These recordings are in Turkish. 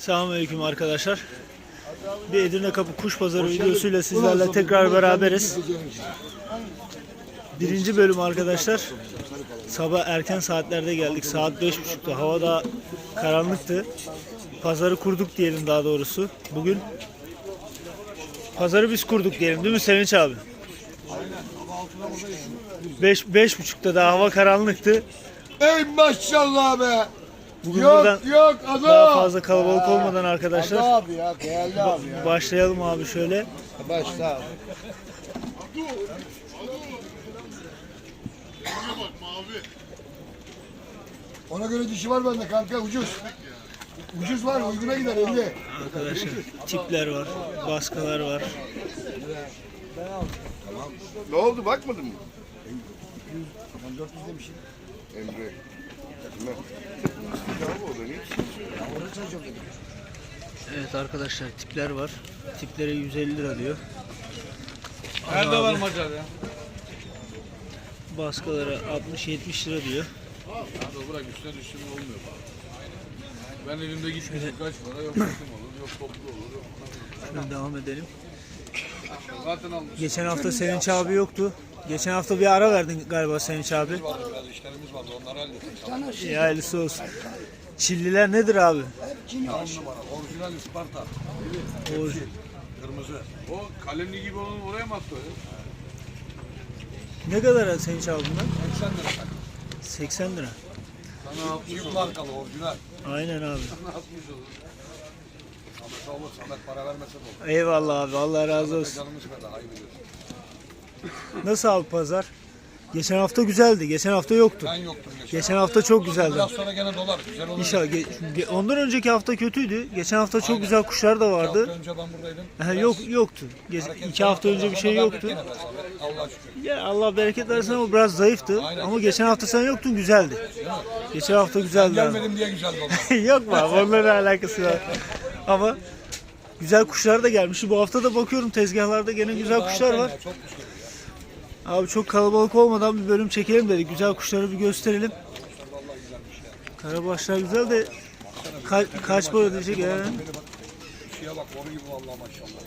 Selamünaleyküm arkadaşlar. Bir Edirne Kapı Kuş Pazarı videosuyla sizlerle tekrar beraberiz. Birinci bölüm arkadaşlar. Sabah erken saatlerde geldik. Saat 5.30'da. Hava da karanlıktı. Pazarı kurduk diyelim daha doğrusu. Bugün pazarı biz kurduk diyelim değil mi Sevinç abi? Beş, beş buçukta da hava karanlıktı. Ey maşallah be. Bugün yok buradan yok daha fazla kalabalık olmadan arkadaşlar Ada abi ya değerli abi ya. başlayalım abi şöyle. Başla abi. Ona göre dişi var bende kanka ucuz. Ucuz var uyguna gider 50. Arkadaşlar tipler var, baskalar var. Ne oldu bakmadın mı? 400 demişim. Emre. Ne? Evet arkadaşlar tipler var. Tiplere 150 lira diyor. Nerede var Macar ya? Baskalara 60-70 lira diyor. Hadi bırak üstüne düştüm olmuyor. Ben elimde gitmişim kaç para yok üstüm olur yok toplu olur yok. Şöyle devam edelim. Zaten almış. Geçen hafta Sevinç abi yoktu. Geçen hafta bir ara verdin galiba Sevinç abi. Vardı biraz işlerimiz vardı onları hallettik. İyi hayırlısı olsun. Çilliler nedir abi? On numara orijinal Isparta. O Kırmızı. O kalemli gibi onu oraya mı attı ne kadar Sevinç abi bunlar? 80 lira tak. 80 lira. Sana 60 Çift markalı orijinal. Aynen abi. Sana 60 olur. Samet olur Samet para vermese de olur. Eyvallah abi. Allah razı olsun. Canımız kadar hayır biliyorsun. Nasıl abi pazar? Geçen hafta güzeldi. Geçen hafta yoktu. Ben yoktum geçen. Geçen hafta çok güzeldi. Biraz sonra gene dolar. Güzel olur. İnşallah. Ge- ge- Ondan önceki hafta kötüydü. Geçen hafta çok güzel kuşlar da vardı. hafta önce ben buradaydım. Ha, yok yoktu. Ge- iki hafta önce bir şey yoktu. Gene şükür. Ya Allah bereket versin ama biraz zayıftı. Ama geçen hafta sen yoktun güzeldi. Geçen hafta güzeldi abi. Gelmedim diye güzel dolar. yok mu abi? Onunla ne alakası var? Ama güzel kuşlar da gelmiş. Bu hafta da bakıyorum tezgahlarda gene güzel kuşlar var. Çok güzel. Abi çok kalabalık olmadan bir bölüm çekelim dedik. Güzel kuşları bir gösterelim. Karabaşlar güzel de ka- kaç para ödeyecek yani? Şeye bak boru gibi vallahi maşallah.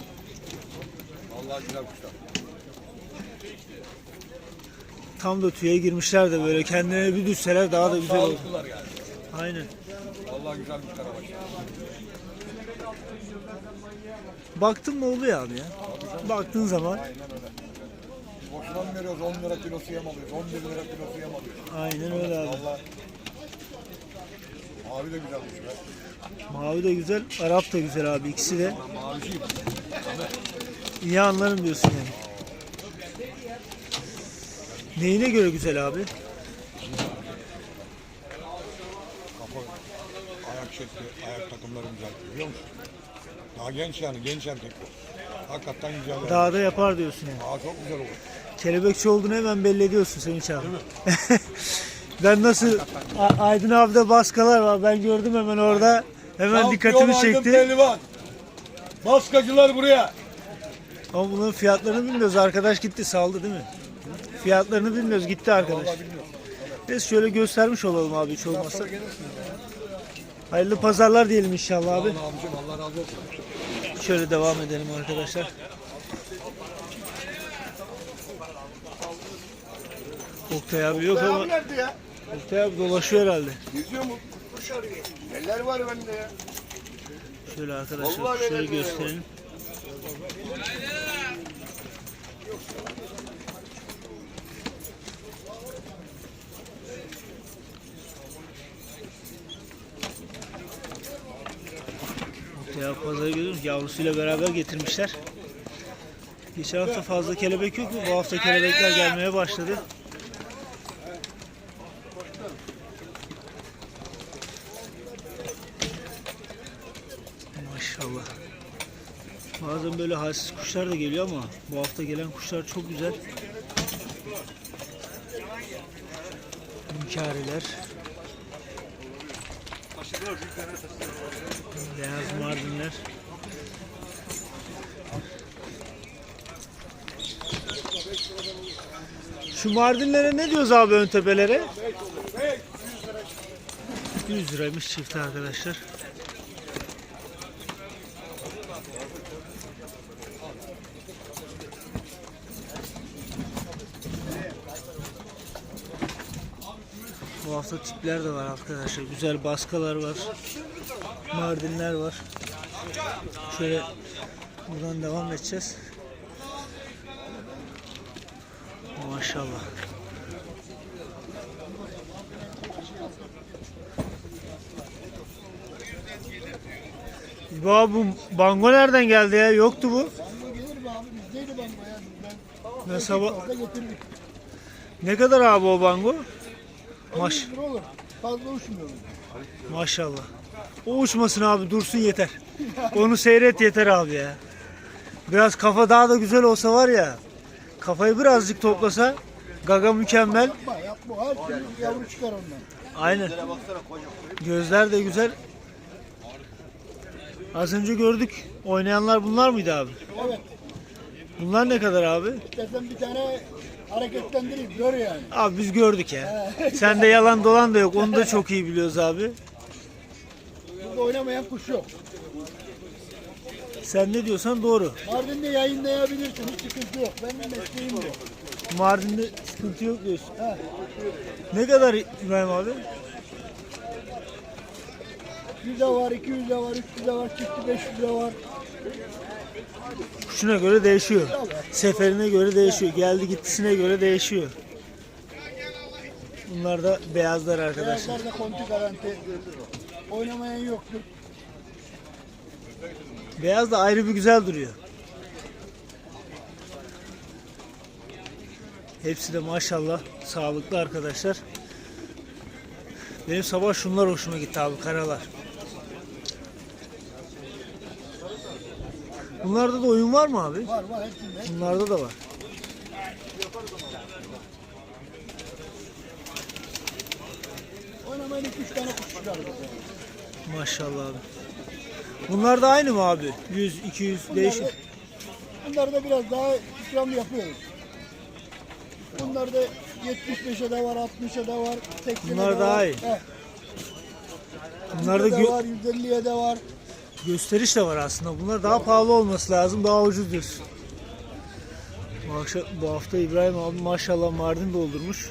Vallahi güzel kuşlar. Tam da tüye girmişler de böyle kendine bir düşseler daha da güzel olur. Yani. Aynen. Vallahi güzel bir karabaş. Baktın mı oluyor abi ya. Baktığın zaman Boşuna mı veriyoruz 10 lira kilosu yem alıyoruz. 11 lira kilosu yem alıyoruz. aynen öyle abi. Vallahi. Mavi de güzelmiş be. Mavi de güzel, Arap da güzel abi ikisi de. Ben mavisiyim. İyi anlarım diyorsun yani. Neyine göre güzel abi? Kafa, ayak şekli, ayak takımları güzel. Biliyor musun? Daha genç yani, genç erkek bu. Hakikaten güzel yani. Dağda yapar diyorsun yani. Aa, çok güzel olur. Kelebekçi olduğunu hemen belli ediyorsun Sevinç abi. ben nasıl A- Aydın abide baskalar var ben gördüm hemen orada. Hemen dikkatimi çekti. Pehlivan. Baskacılar buraya. Ama bunun fiyatlarını bilmiyoruz. Arkadaş gitti saldı değil mi? Fiyatlarını bilmiyoruz. Gitti arkadaş. Biz şöyle göstermiş olalım abi hiç olmazsa. Hayırlı pazarlar diyelim inşallah abi. Abicim Allah razı olsun. Şöyle devam edelim arkadaşlar. Oktay abi yok ama Nerede ya? Oktay abi dolaşıyor herhalde. Geziyor mu? Kuş arıyor. Neler var bende ya? Şöyle arkadaşlar Vallahi kuşları neler ya. gösterelim. Oktay abi pazarı görüyoruz. Yavrusuyla beraber getirmişler. Geçen hafta fazla kelebek yok mu? Bu hafta kelebekler gelmeye başladı. Maşallah. Bazen böyle halsiz kuşlar da geliyor ama bu hafta gelen kuşlar çok güzel. Hünkâriler. Beyaz mardinler. Şu mardinlere ne diyoruz abi ön tepelere? 100 liraymış çift arkadaşlar. Bu hafta tipler de var arkadaşlar. Güzel baskalar var. Mardinler var. Şöyle buradan devam edeceğiz. Maşallah. Abi bu bango nereden geldi ya? Yoktu bu. Bango sabah ne kadar abi o bango? Maş 100 lira olur. Fazla uçmuyorum. maşallah. O uçmasın abi dursun yeter. Onu seyret yeter abi ya. Biraz kafa daha da güzel olsa var ya. Kafayı birazcık toplasa gaga mükemmel. Yapma yapma. Her türlü yavru çıkar ondan. Aynen. Gözler de güzel. Az önce gördük. Oynayanlar bunlar mıydı abi? Evet. Bunlar ne kadar abi? İstersen bir tane hareketlendireyim. Gör yani. Abi biz gördük ya. Sende yalan dolan da yok. Onu da çok iyi biliyoruz abi. Burada oynamayan kuş yok. Sen ne diyorsan doğru. Mardin'de yayınlayabilirsin. Hiç sıkıntı yok. Benim mesleğim bu. Mardin'de sıkıntı yok diyorsun. He. Ne kadar İbrahim abi? 100 de var, 200 de var, 300 de var, çifti 500 de var. Kuşuna göre değişiyor. Seferine göre değişiyor. Geldi gittisine göre değişiyor. Bunlar da beyazlar arkadaşlar. Beyazlar da konti garanti. Oynamayan yoktur. Beyaz da ayrı bir güzel duruyor. Hepsi de maşallah sağlıklı arkadaşlar. Benim sabah şunlar hoşuma gitti abi karalar. Bunlarda da oyun var mı abi? Var var hepsinde. Bunlarda da var. Oynamayan 2-3 tane kuş çıkar. Maşallah abi. Bunlar da aynı mı abi? 100, 200 değişik. Bunları da biraz daha ikram yapıyoruz. Bunlar da 75'e de var, 60'a da var, 80'e Bunlar de daha var. iyi. He, Bunlar da 100'e de gö- var, 150'ye de var. Gösteriş de var aslında. Bunlar daha pahalı olması lazım. Daha ucuz bu hafta İbrahim abi maşallah Mardin doldurmuş.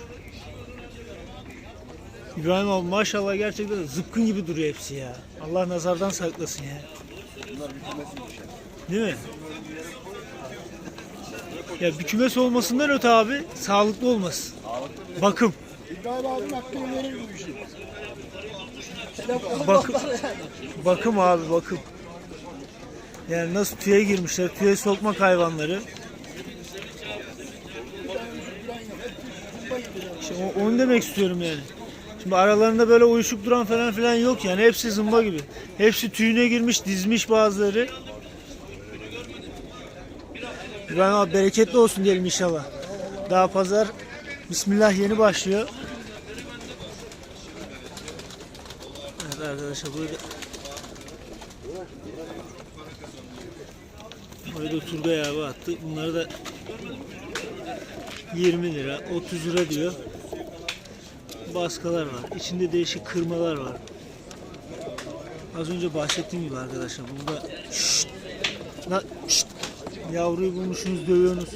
İbrahim abi maşallah gerçekten zıpkın gibi duruyor hepsi ya. Allah nazardan saklasın ya. Değil mi? Ya bir kümes olmasından öte abi sağlıklı olması. Bakım. İbrahim yani. Bakım abi bakım. Yani nasıl tüye girmişler, tüye sokmak hayvanları. İşte o- onu demek istiyorum yani. Şimdi aralarında böyle uyuşuk duran falan filan yok yani hepsi zımba gibi. Hepsi tüyüne girmiş, dizmiş bazıları. İbrahim abi bereketli olsun diyelim inşallah. Daha pazar Bismillah yeni başlıyor. Evet arkadaşlar burada Böyle Turgay abi attı. Bunları da 20 lira, 30 lira diyor. Baskalar var. İçinde değişik kırmalar var. Az önce bahsettiğim gibi arkadaşlar burada şşt, lan şşt, yavruyu bulmuşsunuz dövüyorsunuz.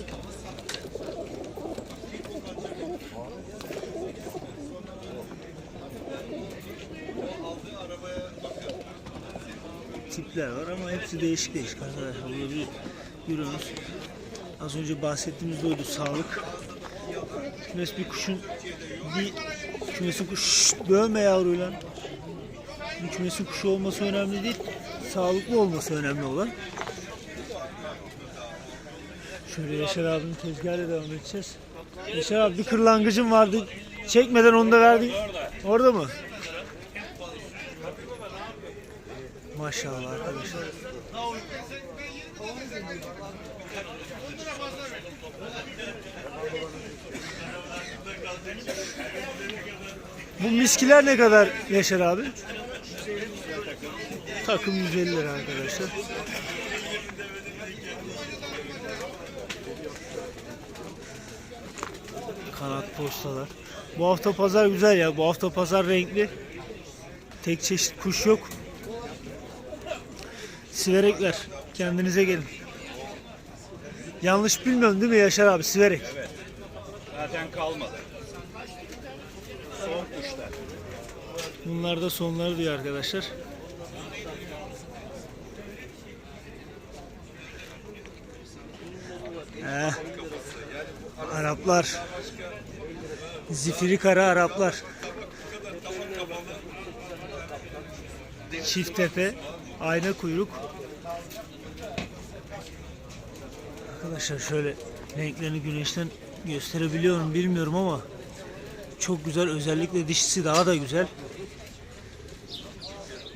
Tipler var ama hepsi değişik değişik arkadaşlar. Burada bir görüyorsunuz. Az önce bahsettiğimiz oydu sağlık. Kümes bir kuşun bir kümesin kuş dövme yavruyla. Bir kümesin kuşu olması önemli değil. Sağlıklı olması önemli olan. Şöyle Yaşar abinin tezgahıyla devam edeceğiz. Yaşar abi bir kırlangıcım vardı. Çekmeden onu da verdik. Orada mı? Maşallah arkadaşlar. Bu miskiler ne kadar Yaşar abi? Takım 150 lira arkadaşlar. Kanat postalar. Bu hafta pazar güzel ya. Bu hafta pazar renkli. Tek çeşit kuş yok. Siverekler. Kendinize gelin. Yanlış bilmiyorum değil mi Yaşar abi? Siverek. Zaten kalmadı. Son kuşlar. Bunlar da sonları diyor arkadaşlar. Eh, Araplar. Zifiri kara Araplar. Çift tepe, ayna kuyruk. Arkadaşlar şöyle renklerini güneşten gösterebiliyorum bilmiyorum ama çok güzel özellikle dişisi daha da güzel.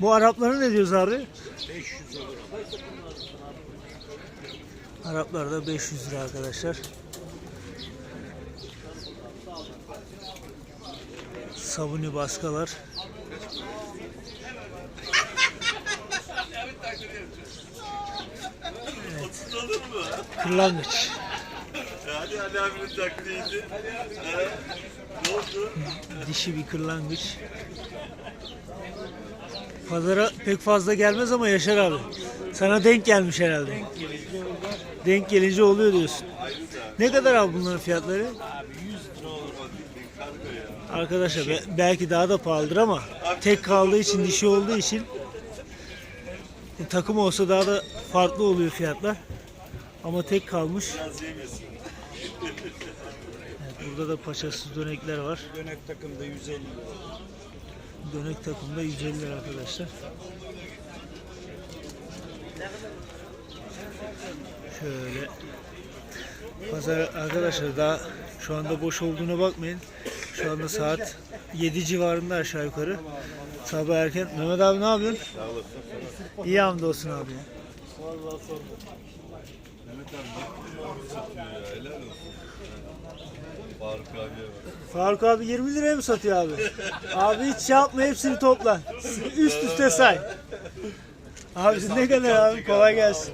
Bu Araplara ne diyoruz abi? 500 lira. Araplar da 500 lira arkadaşlar. Sabuni baskalar. Evet. Kırlangıç. Hadi Ali abinin taklidi. Ne oldu? Dişi bir kırlangıç. Pazara pek fazla gelmez ama Yaşar abi. Sana denk gelmiş herhalde. Denk gelince oluyor diyorsun. Ne kadar abi bunların fiyatları? Arkadaşlar be- belki daha da pahalıdır ama tek kaldığı için dişi olduğu için takım olsa daha da farklı oluyor fiyatlar. Ama tek kalmış. Evet, burada da paçasız dönekler var. Dönek takımda 150 lira. Dönek takımda 150 lira arkadaşlar. Şöyle. Pazar arkadaşlar daha şu anda boş olduğuna bakmayın. Şu anda saat 7 civarında aşağı yukarı. Sabah erken. Mehmet abi ne yapıyorsun? İyi hamdolsun abi. ya. Mehmet abi ne satıyor ya helal olsun. Faruk bak. Faruk abi 20 liraya mı satıyor abi? abi hiç şey yapma hepsini topla. Üst üste say. Abi ne kadar abi kolay gelsin.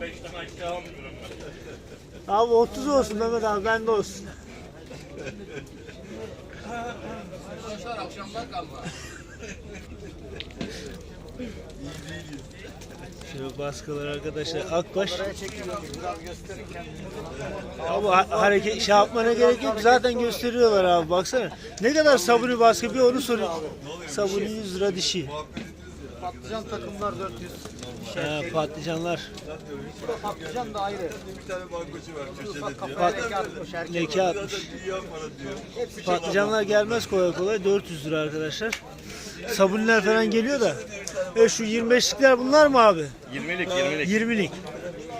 25'ten aşağı almıyorum Abi 30 olsun Mehmet abi bende olsun. Arkadaşlar akşamdan kalma. Şöyle baskılar arkadaşlar Akbaş. Abi ha- hareket şey yapmana gerek yok zaten gösteriyorlar abi baksana. Ne kadar sabuni baskı bir onu sorayım. Sabuni 100 lira dişi. Patlıcan takımlar 400. Ha, patlıcanlar. Patlıcan da ayrı. Bir tane bankocu var köşede diyor. Pat, Leke atmış herkes. leke atmış. Dünya para diyor. Patlıcanlar gelmez kolay kolay 400 lira arkadaşlar. Sabuniler falan geliyor da. E şu 25'likler bunlar mı abi? 20'lik 20'lik. 20'lik.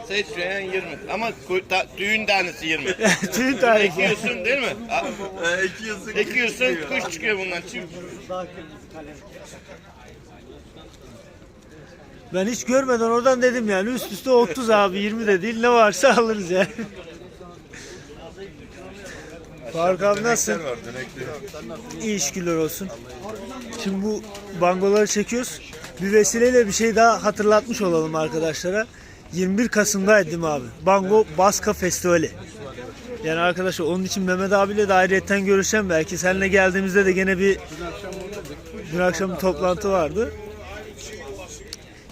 Seçmeyen 20. Ama ku- ta- düğün tanesi 20. Tüy tarih ya. Ekiyorsun değil mi? A- Ee, ekiyorsun. Ekiyorsun kuş çıkıyor bundan. Çift. Ben hiç görmeden oradan dedim yani üst üste 30 abi 20 de değil ne varsa alırız yani. Faruk abi nasılsın? var dönekli. İyi şükürler olsun. Şimdi bu bangoları çekiyoruz. Bir vesileyle bir şey daha hatırlatmış olalım arkadaşlara. 21 Kasım'daydı değil mi abi? Bango Baska Festivali. Yani arkadaşlar onun için Mehmet abiyle de ayrıyetten görüşeceğim belki. Seninle geldiğimizde de gene bir dün akşam bir toplantı vardı.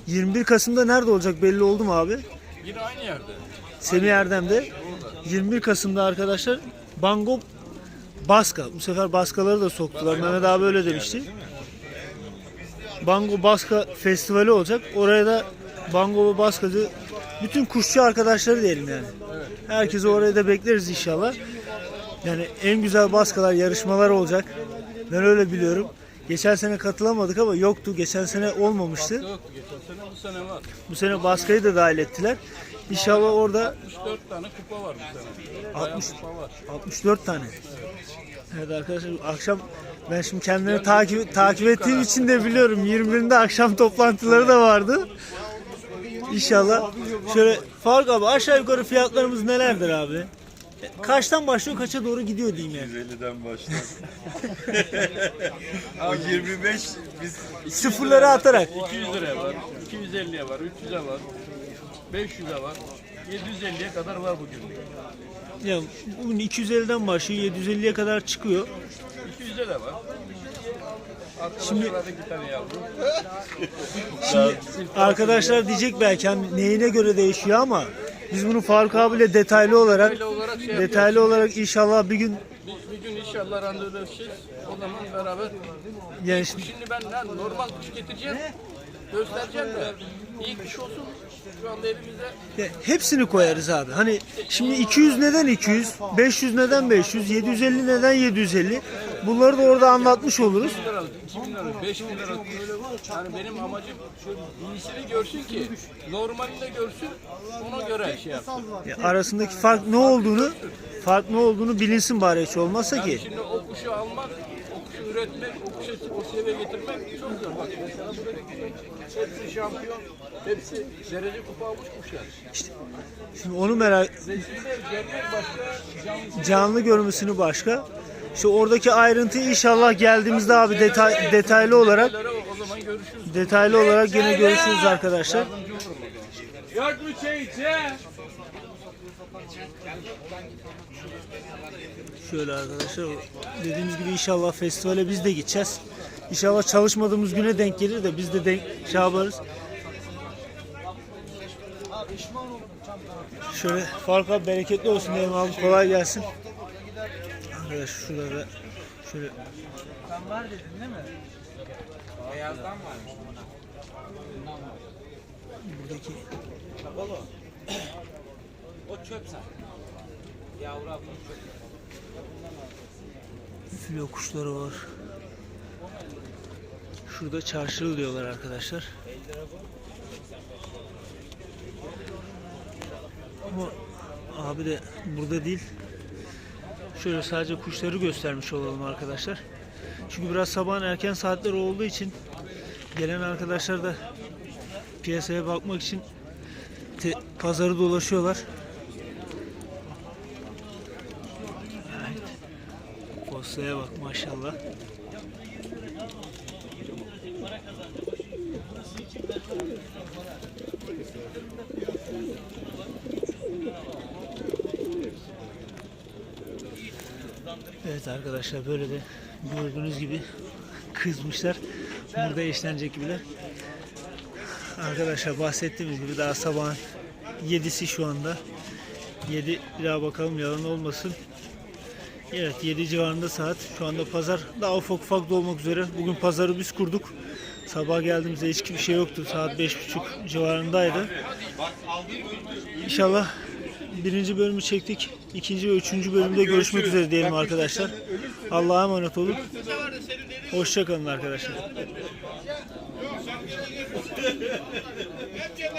21 Kasım'da nerede olacak belli oldu mu abi? Yine aynı yerde. Semih Erdem'de 21 Kasım'da arkadaşlar Bango Baska. Bu sefer Baskaları da soktular. Mehmet abi öyle demişti. Bango Baska Festivali olacak. Oraya da Bango Baskacı bütün kuşçu arkadaşları diyelim yani. Herkesi oraya da bekleriz inşallah. Yani en güzel baskalar yarışmalar olacak. Ben öyle biliyorum. Geçen sene katılamadık ama yoktu. Geçen sene olmamıştı. Yoktu geçen sene bu sene var. Bu sene baskayı da dahil ettiler. İnşallah orada 64 tane kupa var bu sene. Bayağı 60 kupa var. 64 tane. Evet arkadaşlar akşam ben şimdi kendilerini takip takip ettiğim için de biliyorum 21'inde akşam toplantıları da vardı. İnşallah şöyle Faruk abi aşağı yukarı fiyatlarımız nelerdir abi? Kaçtan başlıyor kaça doğru gidiyor diyeyim yani. 150'den başlar. o 25 biz Sıfırları atarak. 200 liraya var, 250'ye var, 300'e var, 500'e var, 750'ye kadar var bugün. Yani bugün 250'den başlıyor 750'ye kadar çıkıyor. 200'e de var. Şimdi. Şimdi arkadaşlar diyecek belki hani neyine göre değişiyor ama biz bunu Faruk abiyle detaylı olarak Detaylı olarak şey detaylı olarak inşallah bir gün Bir, bir gün inşallah randevulaşacağız. O zaman beraber. yani şimdi- Şimdi ben lan normal kuş getireceğim. Göstereceğim de. İyi kuş olsun. Şu anda elimizde ya hepsini koyarız abi. Hani şimdi 200 neden 200, 500 neden 500, 750 neden 750. Bunları da orada anlatmış oluruz. 1000 liralık, 2000 liralık, 5000 liralık. Yani benim amacım şu iyisini görsün ki normalini de görsün. Ona göre şey yapsın. Ya arasındaki fark ne olduğunu fark ne olduğunu bilinsin bari hiç olmazsa ki. Şimdi o kuşu almak, kuşu üretmek, o kuşu o seviyeye getirmek çok zor. Bak mesela buradaki hepsi şampiyon, hepsi derece kupa almış kuşlar. Şimdi onu merak Resimde gelmek başka, canlı canlı görmesini başka. İşte oradaki ayrıntıyı inşallah geldiğimizde abi detay, detaylı olarak detaylı olarak yine görüşürüz arkadaşlar. Yok mu? Şöyle arkadaşlar dediğimiz gibi inşallah festivale biz de gideceğiz. İnşallah çalışmadığımız güne denk gelir de biz de denk şey yaparız. Şöyle Faruk abi bereketli olsun diyelim abi kolay gelsin. Arkadaş şurada da şöyle buradaki Filo kuşları var. Şurada çarşılı diyorlar arkadaşlar. Ama abi de burada değil. Şöyle sadece kuşları göstermiş olalım arkadaşlar. Çünkü biraz sabahın erken saatleri olduğu için gelen arkadaşlar da piyasaya bakmak için pazarı dolaşıyorlar. Postaya bak maşallah. Evet arkadaşlar böyle de gördüğünüz gibi kızmışlar. Burada eşlenecek gibiler. Arkadaşlar bahsettiğimiz gibi daha sabahın 7'si şu anda. 7 bir daha bakalım yalan olmasın. Evet 7 civarında saat. Şu anda pazar daha ufak ufak dolmak üzere. Bugün pazarı biz kurduk. Sabah geldiğimizde hiçbir şey yoktu. Saat 5.30 civarındaydı. İnşallah birinci bölümü çektik. İkinci ve üçüncü bölümde görüşmek üzere diyelim arkadaşlar. Allah'a emanet olun. Hoşçakalın arkadaşlar.